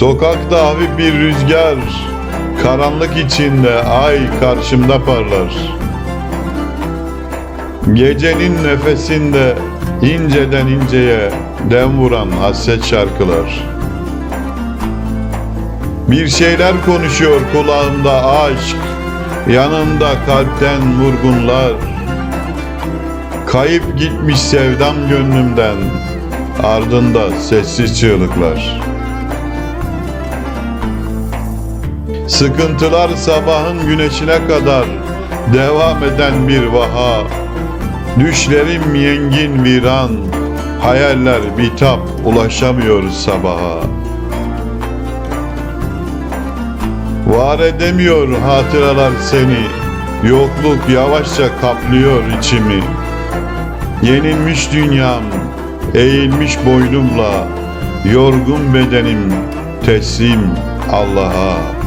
Sokakta hafif bir rüzgar, karanlık içinde ay karşımda parlar. Gecenin nefesinde inceden inceye dem vuran hasret şarkılar. Bir şeyler konuşuyor kulağımda aşk, yanımda kalpten vurgunlar. Kayıp gitmiş sevdam gönlümden, ardında sessiz çığlıklar. Sıkıntılar sabahın güneşine kadar devam eden bir vaha. Düşlerim yengin viran, hayaller bitap ulaşamıyoruz sabaha. Var edemiyor hatıralar seni, yokluk yavaşça kaplıyor içimi. Yenilmiş dünyam, eğilmiş boynumla, yorgun bedenim teslim Allah'a.